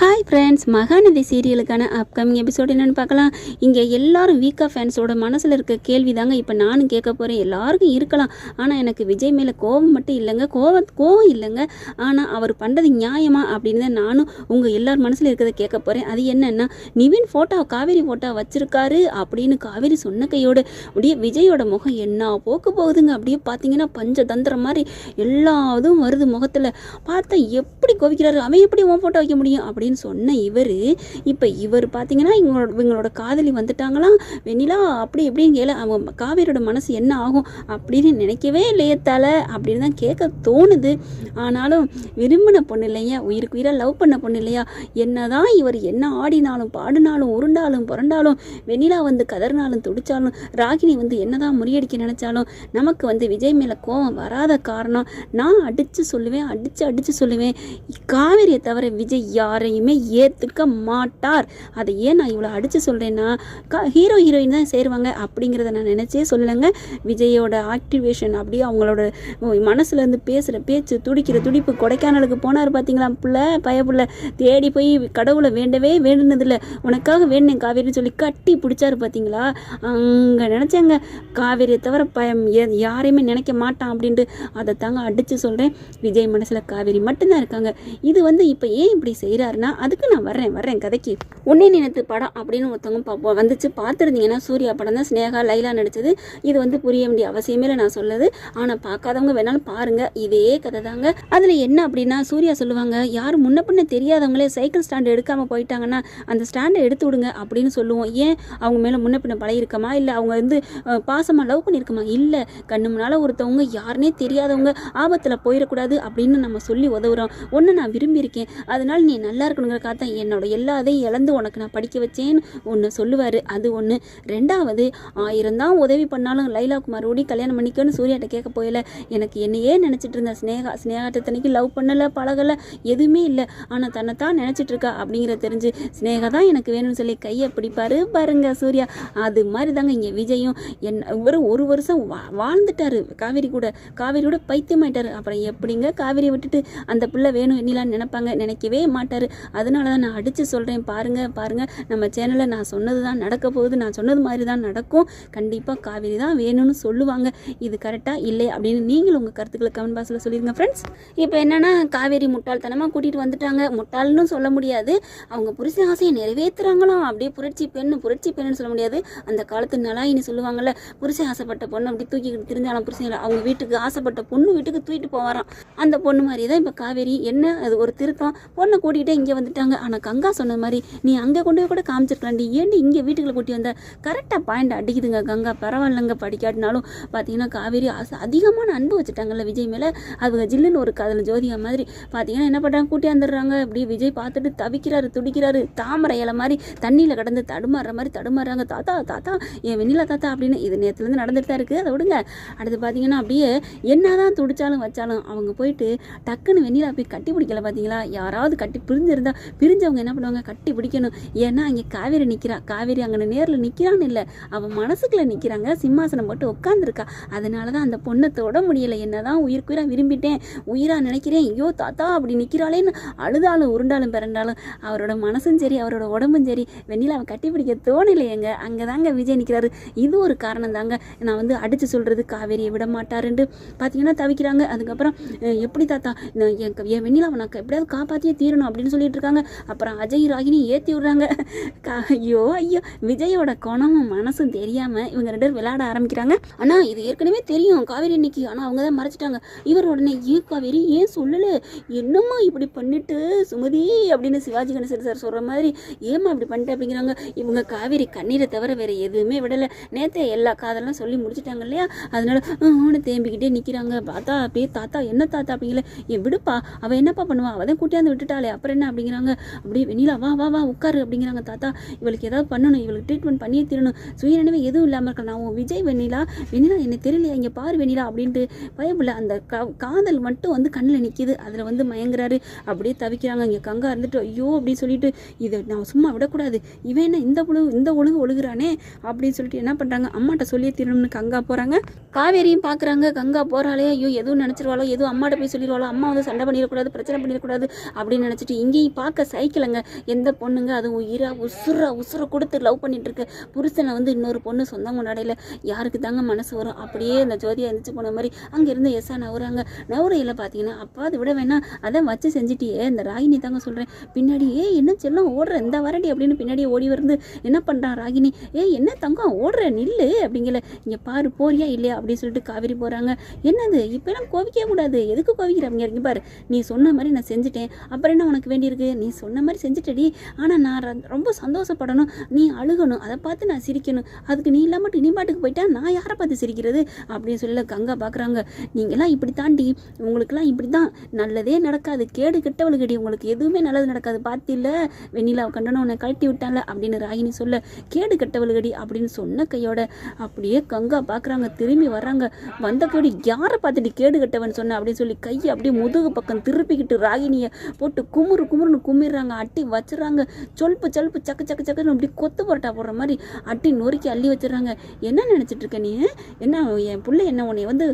Hi friends Mahanadi சீரியலுக்கான upcoming episode என்னென்னு பார்க்கலாம். இங்கே எல்லாரும் வீக்கா ஃபேன்ஸோட மனசில் இருக்க கேள்வி தாங்க இப்போ நானும் கேட்க போகிறேன் எல்லாருக்கும் இருக்கலாம். ஆனால் எனக்கு விஜய் மேலே கோபம் மட்டும் இல்லைங்க. கோவம் கோவம் இல்லைங்க. ஆனால் அவர் பண்ணுறது நியாயமா அப்படின்னு தான் நானும் உங்கள் எல்லார் மனசில் இருக்கிறத கேட்க போகிறேன் அது என்னென்னா நிவின் ஃபோட்டோ காவேரி ஃபோட்டோ வச்சுருக்காரு அப்படின்னு காவேரி சொன்ன கையோடு அப்படியே விஜயோட முகம் என்ன போக்கு போகுதுங்க. அப்படியே பார்த்தீங்கன்னா பஞ்சதந்திரம் மாதிரி எல்லா இதுவும் வருது முகத்தில். பார்த்தா எப்படி கோவிக்கிறாரு? அவன் எப்படி உன் ஃபோட்டோ வைக்க முடியும்? அப்படின்னு சொன்ன இவர் இப்போ இவர் பார்த்தீங்கன்னா இவங்களோட இவங்களோட காதலி வந்துட்டாங்களாம். வெண்ணிலா அப்படி எப்படின்னு கேள அவங்க காவேரியோட மனசு என்ன ஆகும் அப்படின்னு நினைக்கவே இல்லையே தலை அப்படின்னு தான் கேட்க தோணுது. ஆனாலும் விரும்பின பொண்ணு இல்லையா? உயிருக்கு உயிராக லவ் பண்ண பொண்ணு இல்லையா? என்ன தான் இவர் என்ன ஆடினாலும் பாடினாலும் உருண்டாலும் புரண்டாலும் வெண்ணிலா வந்து கதறினாலும் துடிச்சாலும் ராகினி வந்து என்னதான் முறியடிக்க நினைச்சாலும் நமக்கு வந்து விஜய் மேலே கோவம் வராத காரணம் நான் அடித்து சொல்லுவேன் அடித்து அடித்து சொல்லுவேன். காவேரியை தவிர விஜய் யாரையும் ஏற்றுக்க மாட்டார். அதை ஏன் நான் இவ்வளோ அடித்து சொல்கிறேன்னா க ஹீரோ ஹீரோயின் தான் சேருவாங்க அப்படிங்கிறத நான் நினச்சே சொல்லுங்க விஜயோட ஆக்டிவேஷன் அப்படியே அவங்களோட மனசுலேருந்து பேசுகிற பேச்சு துடிக்கிற துடிப்பு கொடைக்கானலுக்கு போனார் பார்த்தீங்களா பிள்ளை பயப்புள்ள தேடி போய் கடவுளை வேண்டவே வேண்டுனதில்லை. உனக்காக வேணும் காவேரின்னு சொல்லி கட்டி பிடிச்சாரு பார்த்தீங்களா அங்கே நினச்சாங்க காவேரியை தவிர பயம் யாரையுமே நினைக்க மாட்டான் அப்படின்ட்டு அதை தாங்க அடித்து சொல்கிறேன் விஜய் மனசில் காவேரி மட்டும்தான் இருக்காங்க. இது வந்து இப்போ ஏன் இப்படி செய்கிறாருன்னா அதுக்கு நான் வர்றேன் வர்றேன் கதைக்கு. உன்னே நினைத்து படம் அப்படின்னு ஒருத்தவங்க வந்துச்சு. பார்த்துருந்தீங்கன்னா சூர்யா படம் தான் ஸ்னேகா லைலா நடித்தது இது வந்து புரிய வேண்டிய அவசியமே இல்லை நான் சொல்லுது. ஆனால் பார்க்காதவங்க வேணாலும் பாருங்க. இதே கதை தாங்க. அதில் என்ன அப்படின்னா சூர்யா சொல்லுவாங்க யார் முன்ன பின்ன தெரியாதவங்களே சைக்கிள் ஸ்டாண்ட் எடுக்காமல் போயிட்டாங்கன்னா அந்த ஸ்டாண்டை எடுத்து விடுங்க அப்படின்னு சொல்லுவோம். ஏன்? அவங்க மேலே முன்ன பின்ன பழகிருக்கமா இல்லை அவங்க வந்து பாசமாக லவ் பண்ணியிருக்கமா? இல்லை கண்ணு முன்னால் ஒருத்தவங்க யாருனே தெரியாதவங்க ஆபத்தில் போயிடக்கூடாது அப்படின்னு நம்ம சொல்லி உதவுறோம். ஒன்று நான் விரும்பியிருக்கேன். அதனால் நீ நல்லா இருக்கணுங்கிறக்காக தான் என்னோட எல்லாத்தையும் இழந்து உனக்கு நான் படிக்க வச்சேன்னு ஒன்று சொல்லுவார். அது ஒன்று ரெண்டாவது ஆயிரம் தான் உதவி பண்ணாலும் லைலாவுக்கு மறுபடியும் கல்யாணம் பண்ணிக்கோன்னு சூர்யாட்ட கேட்க போயில. எனக்கு என்னையே நினச்சிட்டு இருந்தேன் ஸ்னேகா ஸ்னேகாட்டத்தனைக்கு லவ் பண்ணலை பழகலை எதுவுமே இல்லை. ஆனால் தன்னைத்தான் நினச்சிட்டு இருக்கா அப்படிங்கிறத தெரிஞ்சு ஸ்னேகா தான் எனக்கு வேணும்னு சொல்லி கையை பிடிப்பாரு. பாருங்க சூர்யா அது மாதிரி தாங்க இங்கே விஜயும். என் இவரும் ஒரு வருஷம் வா வாழ்ந்துட்டாரு. காவேரி கூட காவேரி கூட பைத்தியமாயிட்டாரு. அப்புறம் எப்படிங்க காவேரி விட்டுட்டு அந்த பிள்ளை வேணும் என்னிலான்னு நினைப்பாங்க? நினைக்கவே மாட்டார். அதனால தான் நான் அடித்து சொல்கிறேன் பாருங்கள் பாருங்கள் நம்ம சேனலில் நான் சொன்னது தான் நடக்க போகுது. நான் சொன்னது மாதிரி தான் நடக்கும். கண்டிப்பாக காவேரி தான் வேணும்னு சொல்லுவாங்க. இது கரெக்டாக இல்லை அப்படின்னு நீங்கள் உங்கள் கருத்துக்களை கமெண்ட் பாக்ஸில் சொல்லிடுங்க ஃப்ரெண்ட்ஸ் இப்போ என்னென்னா காவேரி முட்டாள்தனமாக கூட்டிகிட்டு வந்துட்டாங்க. முட்டாள்னு சொல்ல முடியாது. அவங்க புருஷன் ஆசையை நிறைவேற்றுறாங்களோ அப்படியே புரட்சி பெண்ணு புரட்சி பெண்ணுன்னு சொல்ல முடியாது. அந்த காலத்து நலாயினி சொல்லுவாங்கல்ல புருஷன் ஆசைப்பட்ட பொண்ணு அப்படி தூக்கிக்கிட்டு தெரிஞ்சாலும் புருஷன் இல்லை. அவங்க வீட்டுக்கு ஆசைப்பட்ட பொண்ணு வீட்டுக்கு தூக்கிட்டு போவாராம். அந்த பொண்ணு மாதிரி தான் இப்போ காவேரி என்ன அது ஒரு திருத்தம். பொண்ணை கூட்டிகிட்டே இங்கே வந்துட்டாங்க. ஆனால் கங்கா சொன்ன மாதிரி நீ அங்கே கொண்டு போய் கூட காமிச்சிருக்கலாம்டி ஏன்டி இங்கே வீட்டுக்குள்ள கூட்டி வந்த? கரெக்டாக பாயிண்ட் அடிக்குதுங்க கங்கா. பரவாயில்லைங்க படிக்காட்டினாலும். பார்த்தீங்கன்னா காவேரி ஆசை அதிகமான அன்பு வச்சுட்டாங்கல்ல விஜய் மேலே. அவங்க ஜில்லுன்னு ஒரு கதில் ஜோதிகா மாதிரி. பார்த்தீங்கன்னா என்ன பண்ணுறாங்க கூட்டி வந்துடுறாங்க. அப்படியே விஜய் பார்த்துட்டு தவிக்கிறாரு துடிக்கிறாரு. தாமரை இலை மாதிரி தண்ணியில் கடந்து தடுமாறுற மாதிரி தடுமாறுறாங்க. தாத்தா தாத்தா என் வெண்ணிலா தாத்தா அப்படின்னு இது நேரத்துலேருந்து நடந்துட்டு தான் இருக்குது அதை விடுங்க. அடுத்து பார்த்தீங்கன்னா அப்படியே என்னதான் துடிச்சாலும் வச்சாலும் அவங்க போயிட்டு டக்குன்னு வெண்ணிலா போய் கட்டி பிடிக்கல பார்த்தீங்களா யாராவது கட்டி பிரிஞ்சிருந்தா பிரிஞ்சவங்க என்ன பண்ணுவாங்க? கட்டி பிடிக்கணும். ஏன்னா அங்கே காவேரி நிற்கிறா காவேரி அங்கே நேரில் நிற்கிறான்னு இல்லை. அவன் மனசுக்குள்ளே நிற்கிறாங்க சிம்மாசனம் போட்டு உட்காந்துருக்கா அதனால தான் அந்த பொண்ணை தொட முடியலை. என்னதான் உயிருக்குயிராக விரும்பிட்டேன். உயிராக நினைக்கிறேன். ஐயோ தாத்தா அப்படி நிற்கிறாளேன்னு அழுதாலும் உருண்டாலும் பிறண்டாலும் அவரோட மனசும் சரி அவரோட உடம்பும் சரி. வெண்ணிலாவை கட்டி பிடிக்க தோணலையேங்க. அங்கே தாங்க விஜய் நிற்கிறாரு இது ஒரு காரணம் தாங்க நான் வந்து அடித்து சொல்கிறது காவேரியை விட மாட்டாருன்ட்டு பார்த்தீங்கன்னா தவிக்கிறாங்க. அதுக்கப்புறம் எப்படி தாத்தா? என் வெண்ணிலாவை நான் எப்படியாவது காப்பாற்றியே தீரணும் அப்படின்னு சொல்லி சொல்லிட்டு இருக்காங்க அப்புறம் அஜய் ராகினி ஏற்றி விடுறாங்க. ஐயோ ஐயோ. விஜயோட குணமும் மனசும் தெரியாமல் இவங்க ரெண்டு பேரும் விளையாட ஆரம்பிக்கிறாங்க. ஆனால் இது ஏற்கனவே தெரியும் காவேரி இன்னைக்கு ஆனால் அவங்க தான் மறைச்சிட்டாங்க. இவர் உடனே ஏ காவேரி? ஏன் சொல்லலை? என்னம்மா இப்படி பண்ணிட்டு சுமதி? அப்படின்னு சிவாஜி கணேசன் சார் சொல்கிற மாதிரி ஏம்மா இப்படி பண்ணிட்டு? அப்படிங்கிறாங்க. இவங்க காவேரி கண்ணீரை தவிர வேறு எதுவுமே விடலை. நேற்று எல்லா காதெல்லாம் சொல்லி முடிச்சிட்டாங்க இல்லையா? அதனால ஊன்னு தேம்பிக்கிட்டே நிற்கிறாங்க பார்த்தா அப்படியே தாத்தா என்ன தாத்தா? அப்படிங்கல. என் விடுப்பா. அவள் என்னப்பா பண்ணுவா? அவள் தான் கூட்டியாந்து விட்டுட்டாளே. அப்புறம் என்ன? அப்படிங்கிறாங்க. அப்படியே வெண்ணிலா வா வா வா உட்காரு அப்படிங்கிறாங்க தாத்தா. இவளுக்கு ஏதாவது பண்ணணும் இவளுக்கு ட்ரீட்மெண்ட் பண்ணியே தீரணும். சுயநினைவே எதுவும் இல்லாமல் இருக்க நான் உன் விஜய் வெண்ணிலா வெண்ணிலா எனக்கு தெரியலையா? இங்கே பாரு வெண்ணிலா அப்படின்ட்டு பயமில்லை அந்த கா- காதல் மட்டும் வந்து கண்ணில் நிற்கிது அதில் வந்து மயங்குறாரு. அப்படியே தவிக்கிறாங்க. இங்கே கங்கா இருந்துட்டு ஐயோ அப்படின்னு சொல்லிட்டு இதை நான் சும்மா விடக்கூடாது. இவன் என்ன இந்த ஒழுகு இந்த ஒழுகு ஒழுகுறானே? அப்படின்னு சொல்லிட்டு என்ன பண்ணுறாங்க அம்மாட்ட சொல்லியே தீரணும்னு கங்கா போகிறாங்க காவேரியும் பார்க்குறாங்க கங்கா போகிறாளே ஐயோ எதுவும் நினச்சிருவாளோ? எதுவும் அம்மாட்ட போய் சொல்லிடுவாளோ அம்மா வந்து சண்டை பண்ணிடக்கூடாது பிரச்சனை பண்ணிடக்கூடாது அப்படின்னு நினச்சிட்டு இங்கேயும் பார்க்க சைக்கிளுங்க எந்த பொண்ணுங்க? அது உயிரா உசுரா உசுர கொடுத்து லவ் பண்ணிட்டு இருக்கு புருஷனை வந்து இன்னொரு பொண்ணு சொந்தம் கொண்டாடையில். யாருக்கு தாங்க மனசு வரும்? அப்படியே அந்த ஜோதியா எந்திரிச்சு போன மாதிரி அங்கேருந்து எஸ்ஸா நவுறாங்க. நவுரையில் பார்த்தீங்கன்னா அப்பா அதை விட வேணாம். அதான் வச்சு செஞ்சுட்டியே. இந்த ராகினி தாங்க சொல்கிறேன் பின்னாடி ஏ என்ன செல்லம்? ஓடுற இந்த வரடி அப்படின்னு பின்னாடியே ஓடி வந்து என்ன பண்ணுறான் ராகினி? ஏ என்ன தங்கம்? ஓடுற நில்லு அப்படிங்கல. இங்கே பாரு போறியா இல்லையா? அப்படின்னு சொல்லிட்டு காவேரி போகிறாங்க என்னது? இப்போலாம் கோவிக்கவே கூடாது. எதுக்கு கோவிக்கிற? இங்கே பாரு நீ சொன்ன மாதிரி நான் செஞ்சுட்டேன். அப்புறம் என்ன உனக்கு வேண்டியிருக்கு? நீ சொன்ன மாதிரி செஞ்சுட்டடி. ஆனால் நான் ரொம்ப சந்தோஷப்படணும். நீ அழுகணும். அதை பார்த்து நான் சிரிக்கணும். அதுக்கு நீ இல்லாமல் நீ பாட்டுக்கு போயிட்டா நான் யாரை பார்த்து சிரிக்கிறது? அப்படின்னு சொல்ல கங்கா பார்க்குறாங்க நீங்களாம் இப்படி தாண்டி உங்களுக்குலாம் இப்படி தான். நல்லதே நடக்காது. கேடு கெட்டவளுக்கடி. உங்களுக்கு எதுவுமே நல்லது நடக்காது. பார்த்தில்ல? வெண்ணிலா கண்டனம் உன்னை கழட்டி விட்டால அப்படின்னு ராகினி சொல்ல. கேடு கெட்டவளுக்கடி அப்படின்னு சொன்ன கையோட அப்படியே கங்கா பார்க்குறாங்க திரும்பி வர்றாங்க. வந்த கையோடு யாரை பார்த்துட்டு கேடு கெட்டவன்? சொன்ன அப்படின்னு சொல்லி கையை அப்படியே முதுகு பக்கம் திருப்பிக்கிட்டு ராகினியை போட்டு குமுறு குமுறுன்னு குமிடுறாங்க அட்டி வச்சுறாங்க. சொல்ப்பு சொல்ப்பு சக்கு சக்கு சக்குன்னு அப்படி கொத்து பரோட்டா போடுற மாதிரி அட்டி நொறுக்கி அள்ளி வச்சிடுறாங்க என்ன நினச்சிட்டு இருக்க நீ? என்ன என் பிள்ளை என்ன உன்னை வந்து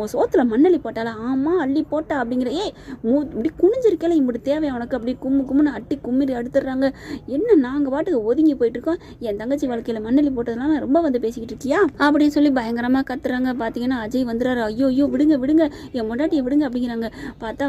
உன் சோத்துல மண்ணள்ளி போட்டால ஆமாம் அள்ளி போட்டா அப்படிங்கிற. ஏய் மூ இப்படி குனிஞ்சிருக்கல இப்படி தேவை உனக்கு? அப்படி கும்மு கும்முன்னு அட்டி கும்மிரி அடுத்துடுறாங்க என்ன நாங்கள் பாட்டுக்கு ஒதுங்கி போயிட்டுருக்கோம் என் தங்கச்சி வாழ்க்கையில் மண்ணள்ளி போட்டதுனால ரொம்ப வந்து பேசிக்கிட்டு இருக்கியா? அப்படின்னு சொல்லி பயங்கரமாக கத்துறாங்க. பார்த்தீங்கன்னா அஜய் வந்துடுறாரு ஐயோ ஐயோ விடுங்க விடுங்க. என் பொண்டாட்டியை விடுங்க அப்படிங்கிறாங்க. பார்த்தா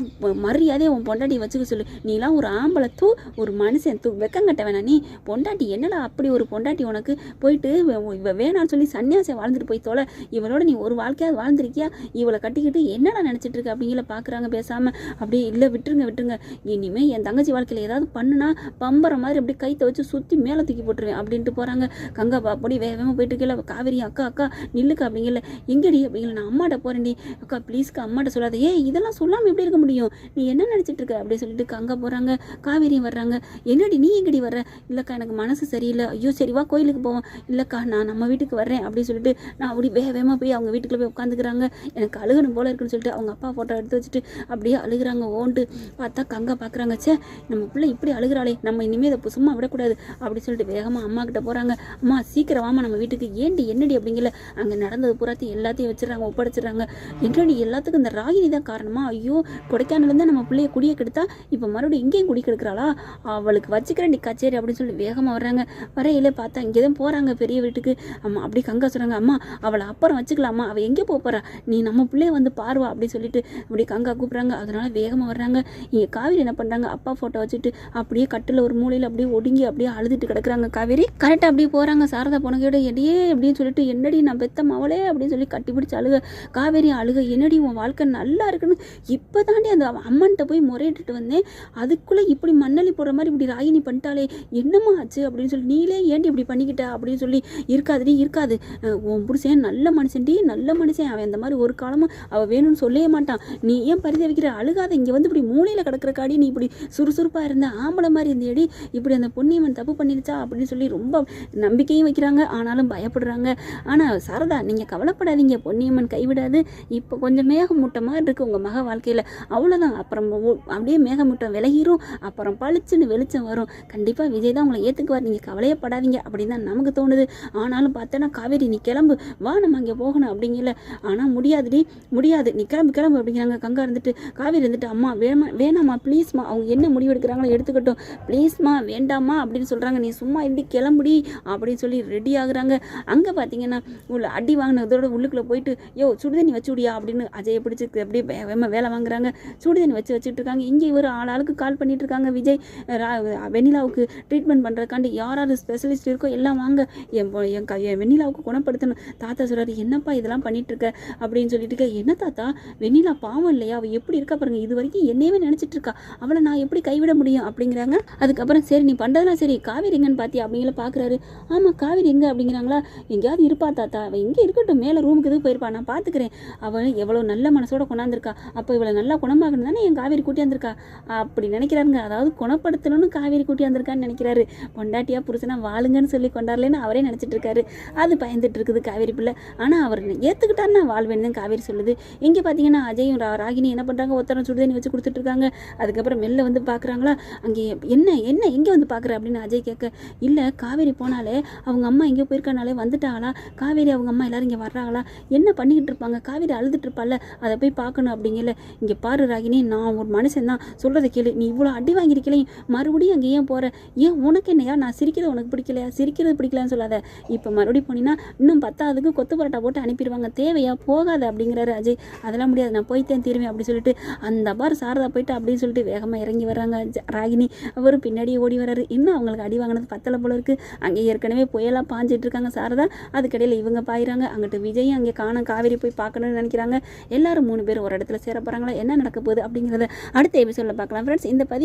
மரியாதையே மரியாதையை உன் பொண்டாட்டியை வச்சுக்க சொல்லு. நீலாம் ஒரு ஆம்பளை தூ ஒரு மனுஷன் தூ வெக்கங்கட்ட வேணாம். நீ பொண்டாட்டி என்னடா அப்படி ஒரு பொண்டாட்டி உனக்கு? போயிட்டு இவ- வேணாம்னு சொல்லி சன்னியாசம் வாழ்ந்துட்டு போய் தொலை. இவளோட நீ ஒரு வாழ்க்கையாவது வாழ்ந்திருக்கியா? இவளை கட்டிக்கிட்டு என்னடா நினச்சிட்டு இருக்க? அப்படிங்கிற பார்க்குறாங்க பேசாமல் அப்படியே இல்லை விட்டுருங்க விட்டுருங்க. இனிமேல் என் தங்கச்சி வாழ்க்கையில் ஏதாவது பண்ணுனா பம்புற மாதிரி அப்படியே கைத்தை வச்சு சுற்றி மேலே தூக்கி போட்டுருவேன் அப்படின்ட்டு போகிறாங்க கங்கா அப்படி வேகமாக போயிட்டு இருக்கல காவேரி அக்கா அக்கா நில்லுக்கா அப்படிங்கல. எங்கடி அப்படிங்கல நான் அம்மாட்ட போகிறேன்டி அக்கா ப்ளீஸ்க்கா அம்மாட்ட சொல்லாத. ஏ இதெல்லாம் சொல்லாமல் எப்படி இருக்க முடியும்? நீ என்ன நினச்சிட்டு இருக்க? அப்படின்னு சொல்லிட்டு கங்கா போகிறாங்க காவேரியும் வர்றாங்க. என்னடி நீ எங்கடி வர்ற? இல்லைக்கா எனக்கு மனசு சரியில்லை. ஐயோ சரிவா கோயிலுக்கு போவோம். இல்லைக்கா நான் நம்ம வீட்டுக்கு வர்றேன் அப்படின்னு சொல்லிட்டு நான் அப்படி வேக வேகமாக போய் அவங்க வீட்டுக்குள்ள போய் உட்காந்துக்கிறாங்க. எனக்கு அழுகணும் போல இருக்குன்னு சொல்லிட்டு அவங்க அப்பா ஃபோட்டோ எடுத்து வச்சுட்டு அப்படியே அழுகுறாங்க ஓண்டு. பார்த்தா கங்கா பார்க்குறாங்க ச்சே நம்ம பிள்ளை இப்படி அழுகுறாளே. நம்ம இனிமேல் இதை சும்மா விடக்கூடாது அப்படி சொல்லிட்டு வேகமாக அம்மா கிட்ட போகிறாங்க அம்மா சீக்கிரம் வாமா நம்ம வீட்டுக்கு. ஏண்டி என்னடி அப்படிங்கல அங்கே நடந்தது பூராத்தையும் எல்லாத்தையும் வச்சுறாங்க ஒப்படைச்சிடுறாங்க. என்னடி எல்லாத்துக்கும் இந்த ராகினி தான் காரணமா? ஐயோ கொடைக்கானலேருந்து நம்ம பிள்ளைய குடிய கெடுத்தா இப்போ மறுபடியும் இங்கேயும் குடி கெடுக்கிறாளா அவளுக்கு வச்சுக்கிற நீ கச்சேரி அப்படின்னு சொல்லி வேகமாக வர்றாங்க. வரையிலே பார்த்தா இங்கே தான் போகிறாங்க பெரிய வீட்டுக்கு. அம்மா அப்படி கங்கா சொல்கிறாங்க அம்மா அவளை அப்புறம் வச்சுக்கலாமா? அவள் எங்கே போக போகிறா நீ நம்ம பிள்ளைய வந்து பாருவா அப்படி சொல்லிட்டு அப்படி கங்கா கூப்பிட்றாங்க. அதனால வேகமாக வர்றாங்க. இங்கே காவேரி என்ன பண்ணுறாங்க அப்பா ஃபோட்டோ வச்சுட்டு அப்படியே கட்டில் ஒரு மூலையில் அப்படியே ஒடுங்கி அப்படியே அழுதுட்டு கிடக்குறாங்க. காவேரி கரெக்டாக அப்படியே போகிறாங்க சாரதா போனகையோட எடியே அப்படின்னு சொல்லிட்டு என்னடி நான் பெத்த மவளே? அப்படின்னு சொல்லி கட்டி பிடிச்சி அழுக. காவேரி அழுக என்னடி உன் வாழ்க்கை நல்லா இருக்குன்னு? இப்போ தாண்டி அந்த அம்மன்கிட்ட போய் முறையிட்டுட்டு வந்தேன். அதுக்குள்ளே இப்படி மண்ணலி போடுற மாதிரி இப்படி ராயினி பண்ணிட்டாலே என்னம்மா ஆச்சு அப்படின்னு சொல்லி நீலே ஏன்டி இப்படி பண்ணிக்கிட்ட அப்படின்னு சொல்லி இருக்காதுடி இருக்காது. உன் புருஷன் நல்ல மனுஷன்டி நல்ல மனுஷன். அவன் அந்த மாதிரி ஒரு காலமும் அவள் வேணும்னு சொல்லவே மாட்டான். நீ ஏன் பரிதவிக்கிற? அழுகாத. இங்கே வந்து இப்படி மூலையில் கிடக்கிற காடி நீ இப்படி சுறுசுறுப்பாக இருந்த ஆம்பளை மாதிரி இருந்தேடி இப்படி அந்த பொன்னியம்மன் தப்பு பண்ணிடுச்சா அப்படின்னு சொல்லி ரொம்ப நம்பிக்கையும் வைக்கிறாங்க. ஆனாலும் பயப்படுறாங்க. ஆனால் சாரதா நீங்கள் கவலைப்படாதீங்க. பொன்னியம்மன் கைவிடாது. இப்போ கொஞ்சம் மேகமூட்டமாக இருக்குது உங்கள் மக வாழ்க்கையில். அவ்வளோதான் அப்புறம் அப்படியே மேகமூட்டம் விலகிரும். அப்புறம் பளிச்சுன்னு வெளிச்சம் வரும். கண்டிப்பாக விஜய் தான் உங்களை ஏற்றுக்குவார் நீங்கள் கவலையே படாதீங்க அப்படின்னு தான் நமக்கு தோணுது. ஆனாலும் பார்த்தேன்னா காவேரி நீ கிளம்பு. வா நம்ம அங்கே போகணும் அப்படிங்கல. ஆனால் முடியாதுடி முடியாது. நீ கிளம்பு கிளம்பு அப்படிங்கிறாங்க. கங்கா இருந்துட்டு காவேரி இருந்துட்டு அம்மா வேணாமா வேணாம்மா ப்ளீஸ்மா அவங்க என்ன முடிவு எடுக்கிறாங்களோ எடுத்துக்கட்டும். ப்ளீஸ்மா வேண்டாமா அப்படின்னு சொல்கிறாங்க நீ சும்மா இப்படி கிளம்புடி அப்படின்னு சொல்லி ரெடி ஆகுறாங்க. அங்கே பார்த்தீங்கன்னா உள்ள அடி வாங்கினதோட உள்ளுக்குள்ளே போயிட்டு யோ சுடுதண்ணி வச்சுடியா அப்படின்னு அஜயை பிடிச்சி அப்படியே வேலை வாங்குறாங்க. சுடுதண்ணி வச்சு வச்சுட்டு இருக்காங்க. இங்கே ஒரு ஆள் ஆளுக்கு கால் பண்ணிட்டு இருக்காங்க விஜய் வெண்ணிலாவுக்கு ட்ரீட்மெண்ட் பண்ணுறதுக்காண்டி யார் யார் ஸ்பெஷலிஸ்ட் இருக்கோ எல்லாம் வாங்க. என் என் க- என் வெண்ணிலாவுக்கு குணப்படுத்தணும். தாத்தா சொல்றாரு என்னப்பா இதெல்லாம் பண்ணிட்டுருக்க? அப்படின்னு சொல்லிட்டு இருக்க. என்ன தாத்தா? வெண்ணிலா பாவம் இல்லையா? அவள் எப்படி இருக்கா பாருங்க. இது வரைக்கும் என்னையவே நினச்சிட்டு இருக்கா அவளை நான் எப்படி கைவிட முடியும்? அப்படிங்கிறாங்க. அதுக்கப்புறம் சரி நீ பண்ணுறதுலாம் சரி. காவேரி எங்கன்னு பார்த்தியா அப்படிங்கிற பார்க்குறாரு ஆமாம் காவேரி எங்கே? அப்படிங்கிறாங்களா. எங்கேயாவது இருப்பா தாத்தா. அவள் எங்கே இருக்கட்டும். மேலே ரூமுக்கு எதுவும் போயிருப்பா? நான் பார்த்துக்கிறேன் அவள் எவ்வளோ நல்ல மனசோட கொண்டாந்துருக்கா. அப்போ இவளை நல்லா குணமாகணும் தானே என் காவேரி கூட்டியாந்துருக்கா? அப்படி நினைக்கிறாரு நினைக்கிறாருங்க அதாவது குணப்படுத்தணும்னு காவேரி கூட்டியாந்துருக்கான்னு நினைக்கிறாரு. பொண்டாட்டியா புருஷனா வாழுங்கன்னு சொல்லி கொண்டாடலன்னு அவரே நினச்சிட்டு இருக்காரு. அது பயந்துட்டு இருக்குது காவேரி பிள்ளை. ஆனால் அவர் ஏற்றுக்கிட்டாருன்னா வாழ்வேன்னு காவேரி சொல்லுது. இங்கே பார்த்தீங்கன்னா அஜயும் ராகினி என்ன பண்ணுறாங்க ஒத்தரம் சுடுதண்ணி வச்சு கொடுத்துட்டு இருக்காங்க. அதுக்கப்புறம் மெல்ல வந்து பார்க்குறாங்களா அங்கே என்ன என்ன எங்கே வந்து பார்க்குற அப்படின்னு அஜய் கேட்க இல்லை காவேரி போனாலே அவங்க அம்மா எங்கேயோ போயிருக்கனாலே வந்துட்டாங்களா? காவேரி அவங்க அம்மா எல்லாரும் இங்கே வர்றாங்களா? என்ன பண்ணிக்கிட்டு இருப்பாங்க? காவேரி அழுதுட்டு இருப்பால அதை போய் பார்க்கணும் அப்படிங்கல. இங்கே பாரு ராகினி நான் ஒரு மனுஷன் தான் சொல்கிறத கேளு. நீ இவ்வளோ அடி வாங்கியிருக்கலையும் மறுபடியும் அங்கே ஏன் போகிற ஏன் உனக்கு என்னையா? நான் சிரிக்கிறது உனக்கு பிடிக்கலையா? சிரிக்கிறது பிடிக்கலன்னு சொல்லாத. இப்போ மறுபடியும் போனீங்கன்னா இன்னும் பத்தாவதுக்கு கொத்து பரோட்டா போட்டு அனுப்பிடுவாங்க. தேவையா? போகாத அப்படிங்கிறாரு அஜய். அதெல்லாம் முடியாது. நான் போய்த்தேன் திரும்பி அப்படின்னு சொல்லிட்டு. அந்த பார் சாரதா போயிட்டு அப்படின்னு சொல்லிட்டு வேகமாக இறங்கி வர்றாங்க ஜ- ராகினி. அவரும் பின்னாடியே ஓடி வர்றாரு. இன்னும் அவங்களுக்கு அடி வாங்கினது பத்தலை போல இருக்கு. அங்கே ஏற்கனவே புயலாக பாஞ்சிட்டு இருக்காங்க சாரதா. அதுக்கடையில் இவங்க பாயிறாங்க. அங்கிட்டு விஜய் அங்கே காண காவேரி போய் பார்க்கணும்னு நினைக்கிறாங்க. எல்லாரும் மூணு பேர் ஒரு இடத்துல சேர போகிறாங்களா என்ன நடக்க போகுது அப்படிங்கிறத அடுத்த எபிசோடில் பார்க்கலாம். ஃப்ரெண்ட்ஸ் இந்த பதிவு